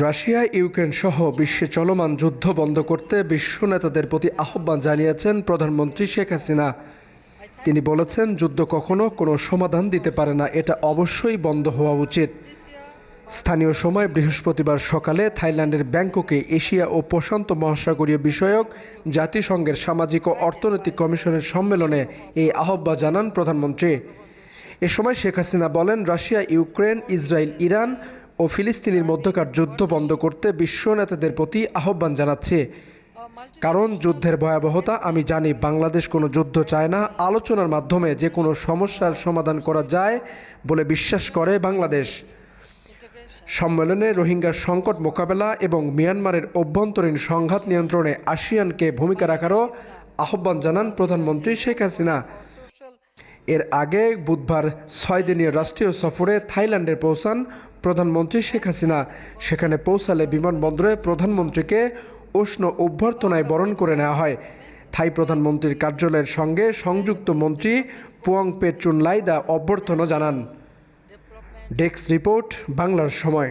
Russia, Ukraine সহ বিশ্বে চলমান যুদ্ধ বন্ধ করতে বিশ্ব নেতাদের প্রতি আহ্বান জানিয়েছেন প্রধানমন্ত্রী শেখ হাসিনা। তিনি বলেছেন, যুদ্ধ কখনো কোনো সমাধান দিতে পারে না, এটা অবশ্যই বন্ধ হওয়া উচিত। স্থানীয় সময় বৃহস্পতিবার সকালে থাইল্যান্ডের ব্যাংককে এশিয়া ও প্রশান্ত মহাসাগরীয় বিষয়ক জাতিসংঘের সামাজিক ও অর্থনৈতিক কমিশনের সম্মেলনে এই আহ্বান জানান প্রধানমন্ত্রী। এ সময় শেখ হাসিনা বলেন, রাশিয়া, ইউক্রেন, ইসরায়েল, ইরান ও ফিলিস্তিনের মধ্যকার যুদ্ধ বন্ধ করতে বিশ্ব নেতাদের প্রতি আহ্বান জানাচ্ছে। কারণ যুদ্ধের ভয়াবহতা, আমি জানি বাংলাদেশ কোনো যুদ্ধ চায় না, আলোচনার মাধ্যমে যে কোনো সমস্যার সমাধান করা যায় বলে বিশ্বাস করে বাংলাদেশ। সম্মেলনে রোহিঙ্গার সংকট মোকাবেলা এবং মিয়ানমারের অভ্যন্তরীণ সংঘাত নিয়ন্ত্রণে আসিয়ানকে ভূমিকা রাখারও আহ্বান জানান প্রধানমন্ত্রী শেখ হাসিনা। এর আগে বুধবার ছয় দিনীয় রাষ্ট্রীয় সফরে থাইল্যান্ডে পৌঁছান প্রধানমন্ত্রী শেখ হাসিনা। সেখানে পৌঁছালে বিমানবন্দরে প্রধানমন্ত্রীকে উষ্ণ অভ্যর্থনায় বরণ করে নেওয়া হয়। থাই প্রধানমন্ত্রীর কার্যালয়ের সঙ্গে সংযুক্ত মন্ত্রী পুয়াং পেট্রুন লাইদা অভ্যর্থনা জানান। ডেস্ক রিপোর্ট, বাংলার সময়.